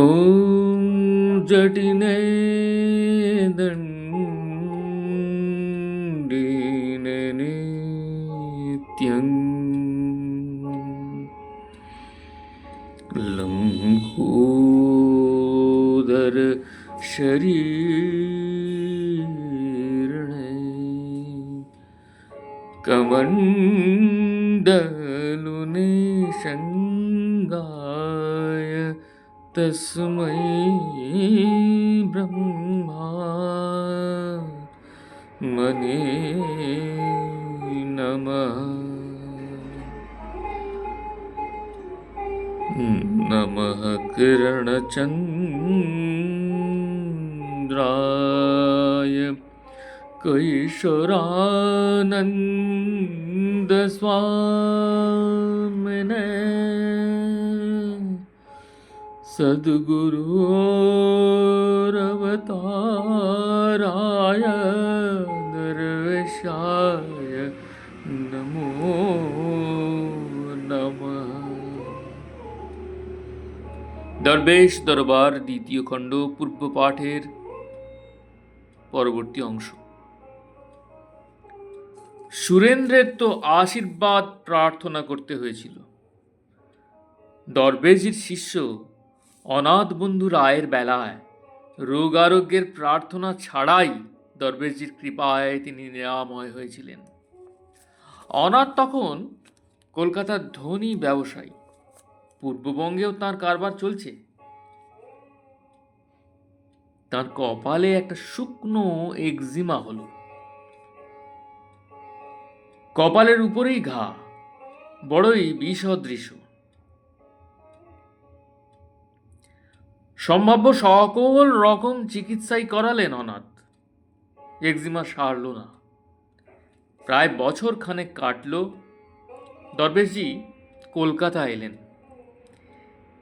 ॐ जटिने दण्डिने नित्यम् लम्होदर शरीरणे कमण्डलुने शङ्गाय तस्मै ब्रह्मा मने नमः। नमः किरणचन्द्राय कैशोरानन्दस्वामिने सद्गुरोरवताराय दर्वेशाय नमो नमः দরবেশ দরবার দ্বিতীয় খণ্ড পূর্ব পাঠের পরবর্তী অংশ সুরেন্দ্রের তো আশীর্বাদ প্রার্থনা করতে হয়েছিল দরবেশজির শিষ্য অনাথ বন্ধু রায়ের বেলায় রোগ আরোগ্যের প্রার্থনা ছাড়াই দরবেশজির কৃপায় তিনি নিরাময় হয়েছিলেন। অনাথ তখন কলকাতার ধনী ব্যবসায়ী। পূর্ববঙ্গেও তার কারবার চলছে। তার কপালে একটা শুকনো এক্সিমা হলো। কপালের উপরেই ঘা, বড়ই বিষদৃশ্য। সম্ভাব্য সকল রকম চিকিৎসাই করালেন অনাথ। এক্সিমা সারল না। প্রায় বছর খানেক কাটল। দরবেশজি কলকাতা এলেন।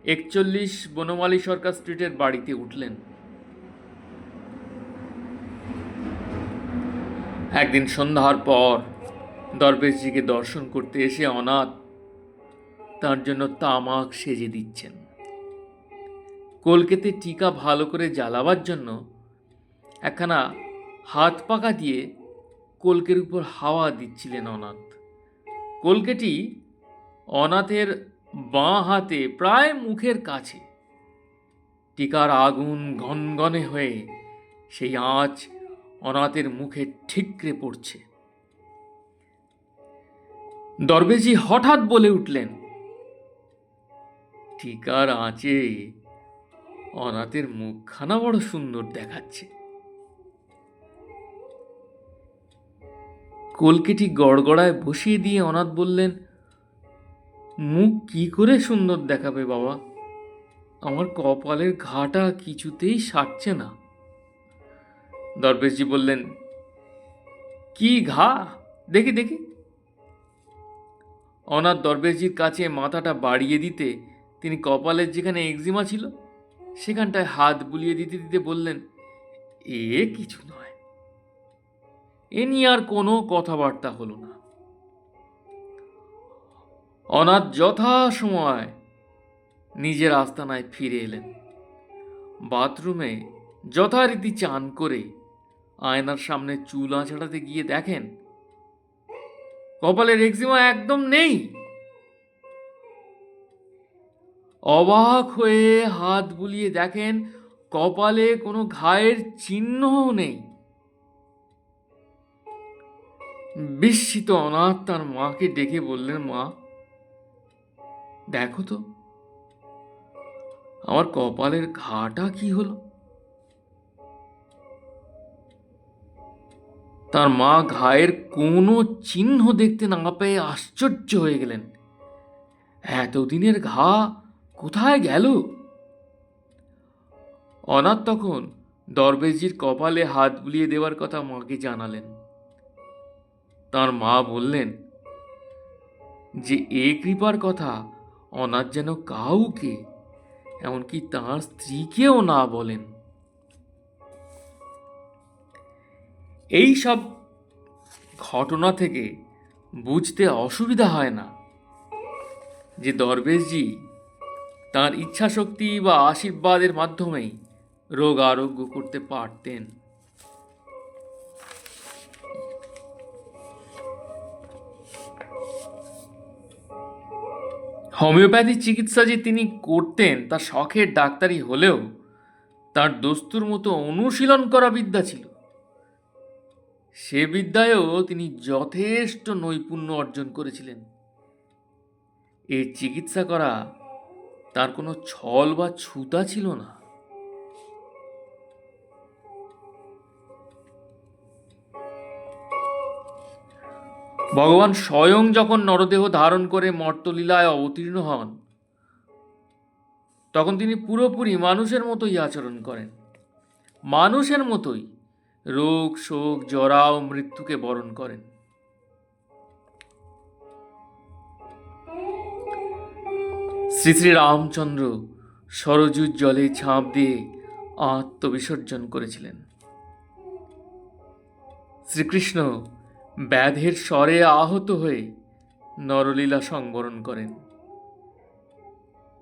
একচল্লিশ বনমালী সরকার স্ট্রিটের বাড়িতে উঠলেন। একদিন সন্ধ্যার পর দরবেশজিকে দর্শন করতে এসে অনাথ তার জন্য তামাক সেজে দিচ্ছেন। কলকেতে টিকা ভালো করে জ্বালাবার জন্য একখানা হাত পাকা দিয়ে কলকের উপর হাওয়া দিচ্ছিলেন অনাথ। কলকেটি অনাথের বাঁ হাতে প্রায় মুখের কাছে। টিকার আগুন গনগনে হয়ে সেই আঁচ অনাথের মুখে ঠিকরে পড়ছে। দরবেজি হঠাৎ বলে উঠলেন, টিকার আঁচে অনাথের মুখখানা বড় সুন্দর দেখাচ্ছে। কলকেটি গড়গড়ায় বসিয়ে দিয়ে অনাথ বললেন, মুখ কি করে সুন্দর দেখাবে বাবা? আমার কপালের ঘাটা কিছুতেই সারছে না। দরবেশজি বললেন, কি ঘা? দেখি দেখি। অনাথ দরবেশজির কাছে মাথাটা বাড়িয়ে দিতে তিনি কপালের যেখানে এক্সিমা ছিল সেখানটায় হাত বুলিয়ে দিতে দিতে বললেন, এ কিছু নয়। এ নিয়ে আর কোনো কথাবার্তা হলো না। অনাথ যথা সময় নিজের আস্তানায় ফিরে এলেন। বাথরুমে যথারীতি চান করে আয়নার সামনে চুল আঁচড়াতে গিয়ে দেখেন, কপালের এক্সিমা একদম নেই। অবাক হয়ে হাত বুলিয়ে দেখেন কপালে কোনো ঘায়ের চিহ্নও নেই। বিস্মিত অনাথ তার মাকে ডেকে বললেন, মা, দেখো তো, আমার কপালের ঘাটা কি হলো? তার মা ঘায়ের কোনো চিহ্ন দেখতে না পেয়ে আশ্চর্য হয়ে গেলেন। এতদিনের ঘা কোথায় গেল? অনাথ তখন দরবেশজির কপালে হাত বুলিয়ে দেওয়ার কথা মাকে জানালেন। তার মা বললেন, যে এ কৃপার কথা অনাথ যেন কাউকে, এমনকি তাঁর স্ত্রীকেও না বলেন। এই সব ঘটনা থেকে বুঝতে অসুবিধা হয় না যে দরবেশজি তার ইচ্ছাশক্তি বা আশীর্বাদের মাধ্যমেই রোগ আরোগ্য করতে পারতেন। হোমিওপ্যাথি চিকিৎসা যে তিনি করতেন, তা শখের ডাক্তারি হলেও তার দস্তুর মতো অনুশীলন করা বিদ্যা ছিল। সে বিদ্যায়ও তিনি যথেষ্ট নৈপুণ্য অর্জন করেছিলেন। এর চিকিৎসা করা তার কোনো ছল বা ছুতা ছিল না। ভগবান স্বয়ং যখন নরদেহ ধারণ করে মর্তলীলায় অবতীর্ণ হন, তখন তিনি পুরোপুরি মানুষের মতোই আচরণ করেন। মানুষের মতোই রোগ, শোক, জরা ও মৃত্যুকে বরণ করেন। শ্রী শ্রী রামচন্দ্র সরজুর জলে ঝাঁপ দিয়ে আত্মবিসর্জন করেছিলেন। শ্রীকৃষ্ণ ব্যাধের স্বরে আহত হয়ে নরলীলা সংবরণ করেন।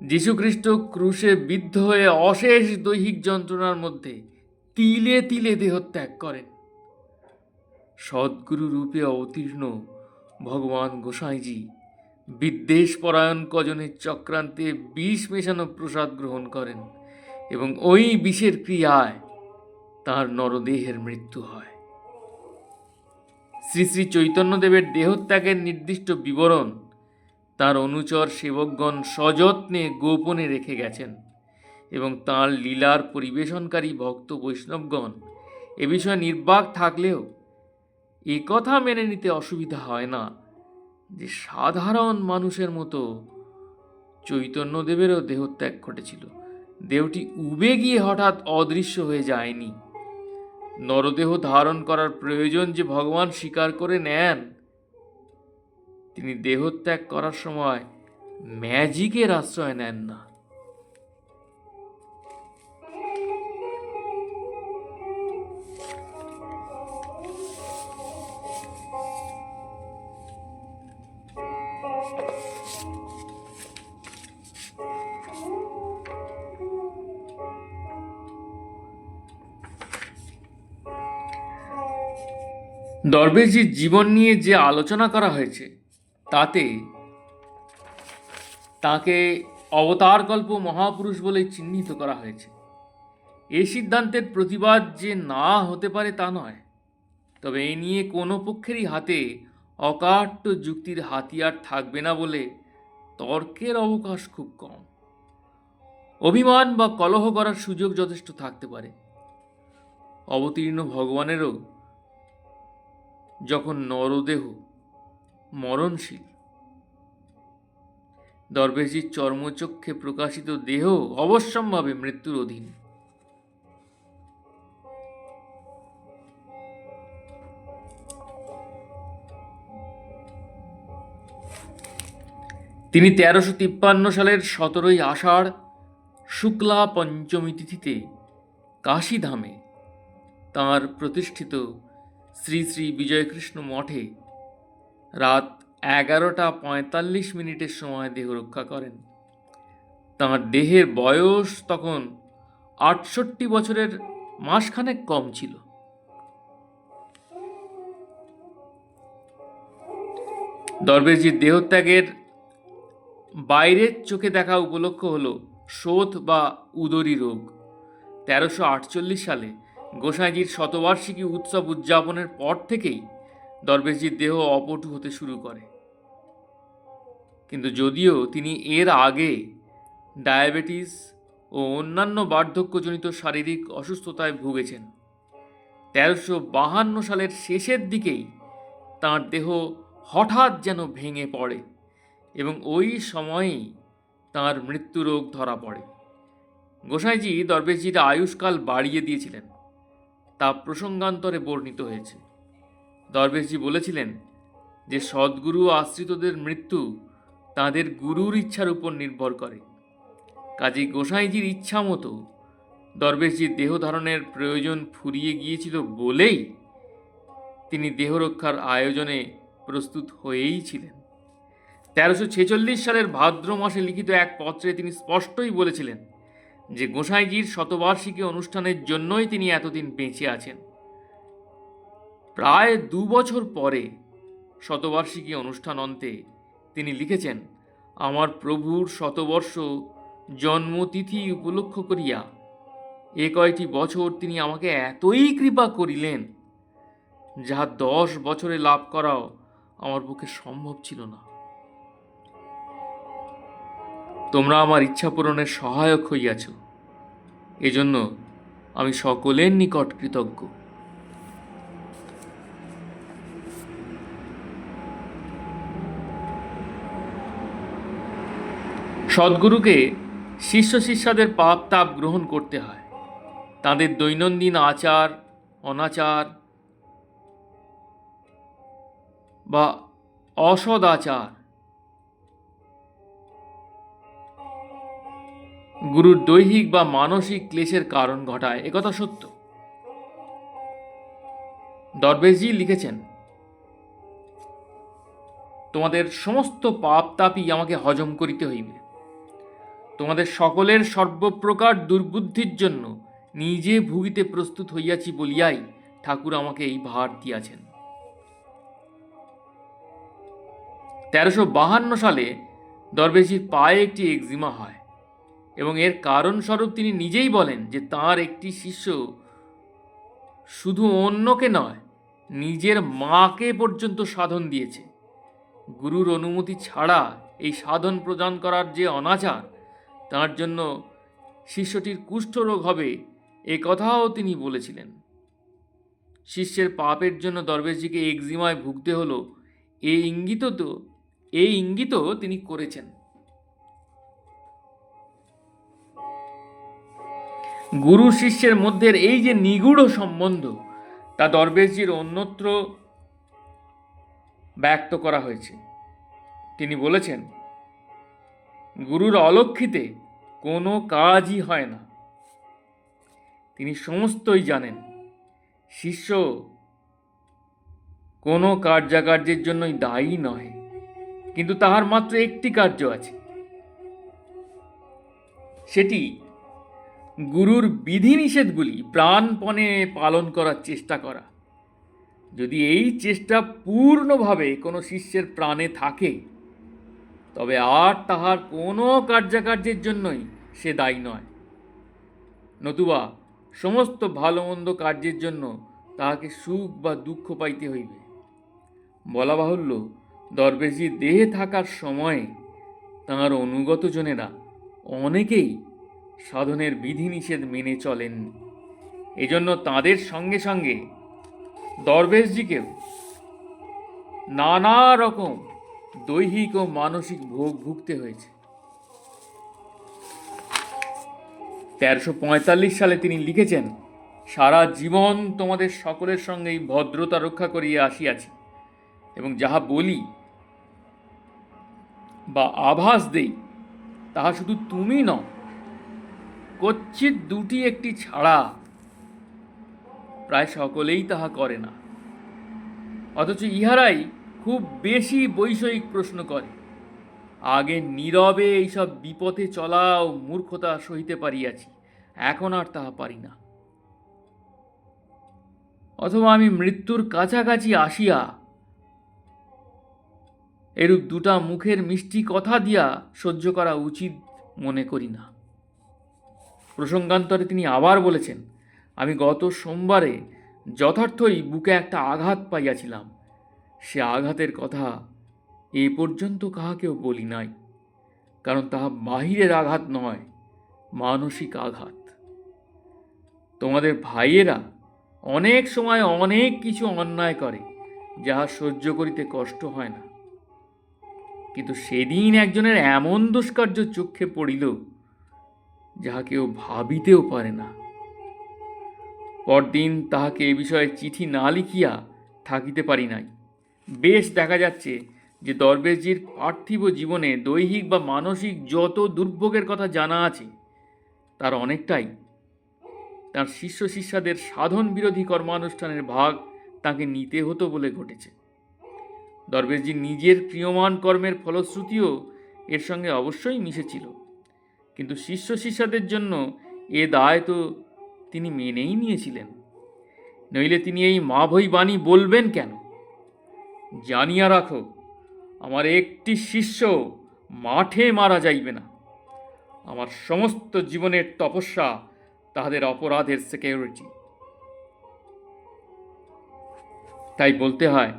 যীশুখ্রিস্ট ক্রুশে বিদ্ধ হয়ে অশেষ দৈহিক যন্ত্রণার মধ্যে তিলে তিলে দেহত্যাগ করেন। সদ্গুরু রূপে অবতীর্ণ ভগবান গোসাইজি বিদ্বেষ পরায়ণ কজনের চক্রান্তে বিষ মেশানো প্রসাদ গ্রহণ করেন এবং ওই বিষের ক্রিয়ায় তার নরদেহের মৃত্যু হয়। শ্রী শ্রী চৈতন্যদেবের দেহত্যাগের নির্দিষ্ট বিবরণ তার অনুচর সেবকগণ সযত্নে গোপনে রেখে গেছেন এবং তাঁর লীলার পরিবেশনকারী ভক্ত বৈষ্ণবগণ এ বিষয়ে নির্বাক থাকলেও এ কথা মেনে নিতে অসুবিধা হয় না। যে সাধারণ মানুষের মতো চৈতন্যদেবেরও দেহত্যাগ ঘটেছিল। দেহটি উবে গিয়ে হঠাৎ অদৃশ্য হয়ে যায়নি। নরদেহ ধারণ করার প্রয়োজন যে ভগবান স্বীকার করে নেন, তিনি দেহত্যাগ করার সময় ম্যাজিকের আশ্রয় নেন না। দরবেশজির জীবন নিয়ে যে আলোচনা করা হয়েছে, তাতে তাকে অবতারকল্প মহাপুরুষ বলে চিহ্নিত করা হয়েছে। এই সিদ্ধান্তের প্রতিবাদ যে না হতে পারে তা নয়। তবে এ নিয়ে কোনো পক্ষেরই হাতে অকাট্য যুক্তির হাতিয়ার থাকবে না বলে তর্কের অবকাশ খুব কম। অভিমান বা কলহ করার সুযোগ যথেষ্ট থাকতে পারে। অবতীর্ণ ভগবানেরও যখন নরদেহ মরণশীল। দরবেশির চর্মচক্ষে প্রকাশিত দেহ অবশ্যম্ভাবে মৃত্যুর অধীন। তিনি তেরোশো তিপ্পান্ন সালের সতেরোই আষাঢ় শুক্লা পঞ্চমী তিথিতে কাশীধামে তাঁর প্রতিষ্ঠিত শ্রী শ্রী বিজয়কৃষ্ণ মঠে রাত এগারোটা পঁয়তাল্লিশ মিনিটের সময় দেহ রক্ষা করেন। তাঁর দেহের বয়স তখন আটষট্টি বছরের মাসখানেক কম ছিল। দরবেশজির দেহত্যাগের বাইরের চোখে দেখা উপলক্ষ হল শোথ বা উদরী রোগ। তেরোশো আটচল্লিশ সালে গোসাইজির শতবার্ষিকী উৎসব উদযাপনের পর থেকেই দরবেশজির দেহ অপটু হতে শুরু করে। কিন্তু যদিও তিনি এর আগে ডায়াবেটিস ও অন্যান্য বার্ধক্যজনিত শারীরিক অসুস্থতায় ভুগেছেন, তেরোশো বাহান্ন সালের শেষের দিকেই তাঁর দেহ হঠাৎ যেন ভেঙে পড়ে এবং ওই সময়েই তাঁর মৃত্যুরোগ ধরা পড়ে। গোসাইজি দরবেশজির আয়ুষ্কাল বাড়িয়ে দিয়েছিলেন। তা প্রসঙ্গান্তরে বর্ণিত হয়েছে। দরবেশজি বলেছিলেন যে, সদ্গুরু আশ্রিতদের মৃত্যু তাদের গুরুর ইচ্ছার উপর নির্ভর করে। কাজী গোসাইজির ইচ্ছা মতো দরবেশজির দেহ ধারণের প্রয়োজন ফুরিয়ে গিয়েছিল বলেই তিনি দেহ রক্ষার আয়োজনে প্রস্তুত হয়েই ছিলেন। তেরোশো ছেচল্লিশ সালের ভাদ্র মাসে লিখিত এক পত্রে তিনি স্পষ্টই বলেছিলেন যে গোসাইজির শতবার্ষিকী অনুষ্ঠানের জন্যই তিনি এতদিন বেঁচে আছেন। প্রায় দু বছর পরে শতবার্ষিকী অনুষ্ঠান অন্তে তিনি লিখেছেন, আমার প্রভুর শতবর্ষ জন্মতিথি উপলক্ষ করিয়া এ কয়টি বছর তিনি আমাকে এতই কৃপা করিলেন, যাহা দশ বছরে লাভ করাও আমার পক্ষে সম্ভব ছিল না। তোমরা আমার ইচ্ছা পূরণের সহায়ক হইয়াছ। এজন্য আমি সকলের নিকট কৃতজ্ঞ। সদ্গুরুকে শিষ্য শিষ্যাদের পাপ তাপ গ্রহণ করতে হয়। তাদের দৈনন্দিন আচার, অনাচার বা অসদাচার গুরুর দৈহিক বা মানসিক ক্লেশের কারণ ঘটায়। একথা সত্য। দরবেশজি লিখেছেন, তোমাদের সমস্ত পাপ তাপই আমাকে হজম করিতে হইবে। তোমাদের সকলের সর্বপ্রকার দুর্বুদ্ধির জন্য নিজে ভুগিতে প্রস্তুত হইয়াছি বলিয়াই ঠাকুর আমাকে এই ভার দিয়াছেন। তেরোশো বাহান্ন সালে দরবেশির পায়ে একটি এক্সিমা হয়। এবং এর কারণস্বরূপ তিনি নিজেই বলেন যে তার একটি শিষ্য শুধু অন্যকে নয়, নিজের মাকে পর্যন্ত সাধন দিয়েছে। গুরুর অনুমতি ছাড়া এই সাধন প্রদান করার যে অনাচার, তার জন্য শিষ্যটির কুষ্ঠরোগ হবে এ কথাও তিনি বলেছিলেন। শিষ্যের পাপের জন্য দরবেশজিকে এক্সিমায় ভুগতে হলো। এই ইঙ্গিত তো এই ইঙ্গিতও তিনি করেছেন। গুরু শিষ্যের মধ্যে এই যে নিগুড় সম্বন্ধ, তা দরবেশজির অন্যত্র ব্যক্ত করা হয়েছে। তিনি বলেছেন, গুরুর অলক্ষিতে কোনো কাজই হয় না। তিনি সমস্তই জানেন। শিষ্য কোনো কার্যাকার্যের জন্যই দায়ী নয়, কিন্তু তাহার মাত্র একটি কার্য আছে। সেটি গুরুর বিধিনিষেধগুলি প্রাণপণে পালন করার চেষ্টা করা। যদি এই চেষ্টা পূর্ণভাবে কোনো শিষ্যের প্রাণে থাকে, তবে আর তাহার কোনো কার্যাকার্যের জন্যই সে দায়ী নয়। নতুবা সমস্ত ভালো মন্দ কার্যের জন্য তাহাকে সুখ বা দুঃখ পাইতে হইবে। বলা বাহুল্য দরবেশজি দেহে থাকার সময়ে তাঁর অনুগত জনেরা অনেকেই সাধনের বিধিনিষেধ মেনে চলেন। এজন্য তাদের সঙ্গে সঙ্গে দরবেশজিকেও নানা রকম দৈহিক ও মানসিক ভোগ ভুগতে হয়েছে। তেরোশো সালে তিনি লিখেছেন, সারা জীবন তোমাদের সকলের সঙ্গেই ভদ্রতা রক্ষা করিয়া আসিয়াছি এবং যাহা বলি বা আভাস দেই, তাহা শুধু তুমি নও কচ্ছিত দুটি একটি ছাড়া প্রায় সকলেই তাহা করে না। অথচ ইহারাই খুব বেশি বৈষয়িক প্রশ্ন করে। আগে নীরবে এইসব বিপথে চলা ও মূর্খতা সহিতে পারিয়াছি, এখন আর তাহা পারি না। অথবা আমি মৃত্যুর কাছাকাছি আসিয়া এরূপ দুটা মুখের মিষ্টি কথা দিয়া সহ্য করা উচিত মনে করি না। প্রসঙ্গান্তরে তিনি আবার বলেছেন, আমি গত সোমবারে যথার্থই বুকে একটা আঘাত পাইয়াছিলাম। সে আঘাতের কথা এ পর্যন্ত কাহাকেও বলি নাই, কারণ তাহা বাহিরের আঘাত নয়, মানসিক আঘাত। তোমাদের ভাইয়েরা অনেক সময় অনেক কিছু অন্যায় করে, যাহা সহ্য করিতে কষ্ট হয় না। কিন্তু সেদিন একজনের এমন দুষ্কার্য চক্ষে পড়িল যাহা কেউ ভাবিতেও পারে না। পরদিন তাহাকে এ বিষয়ে চিঠি না লিখিয়া থাকিতে পারি নাই। বেশ দেখা যাচ্ছে যে দরবেশজির পার্থিব জীবনে দৈহিক বা মানসিক যত দুর্ভোগের কথা জানা আছে, তার অনেকটাই। তার শিষ্য শিষ্যাদের সাধন বিরোধী কর্মানুষ্ঠানের ভাগ তাকে নিতে হতো বলে ঘটেছে। দরবেশজি নিজের প্রিয়মান কর্মের ফলশ্রুতিও এর সঙ্গে অবশ্যই মিশেছিল। কিন্তু শিষ্য শিষ্যাদের জন্য এ দায় তো তিনি মেনেই নিয়েছিলেন। নইলে তিনি এই মা ভই বাণী বলবেন কেন? জানিয়া রাখো, আমার একটি শিষ্য মাঠে মারা যাইবে না। আমার সমস্ত জীবনের তপস্যা তাহাদের অপরাধের সিকিউরিটি তাই বলতে হয়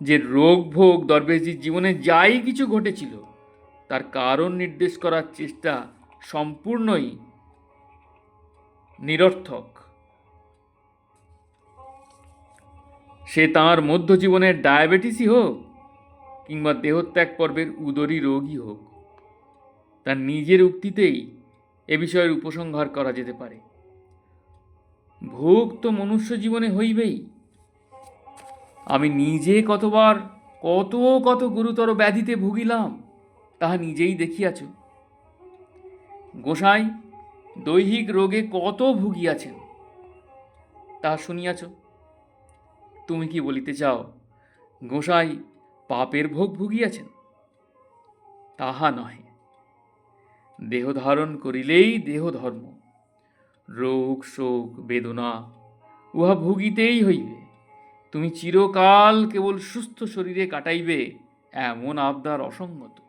যে রোগ ভোগ দরবেশজির জীবনে যাই কিছু ঘটেছিল, তার কারণ নির্দেশ করার চেষ্টা সম্পূর্ণই নিরর্থক। সে তাঁর মধ্য জীবনের ডায়াবেটিসই হোক কিংবা দেহত্যাগ পর্বের উদরী রোগই হোক, তার নিজের উক্তিতেই এ বিষয়ের উপসংহার করা যেতে পারে। ভোগ তো মনুষ্য জীবনে হইবেই। আমি নিজে কতবার কত কত গুরুতর ব্যাধিতে ভুগিলাম, তাহা নিজেই দেখিয়াছ। গোসাই, দৈহিক রোগে কত ভুগিয়াছেন? তাহা শুনিয়াছ? তুমি কি বলিতে চাও, গোসাই পাপের ভোগ ভুগিয়াছেন? তাহা নহে। দেহ ধারণ করিলেই দেহ ধর্ম। রোগ, শোক, বেদনা, উহা ভুগিতেই হইবে। তুমি চিরকাল কেবল সুস্থ শরীরে কাটাইবে, এমন আবদার অসঙ্গত।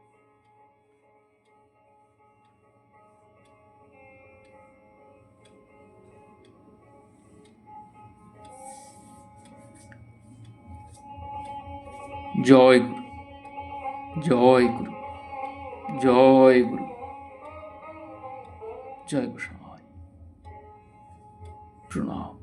জয় গুরু জয় গুরু জয় গুরু জয় গোসাই। প্রণাম।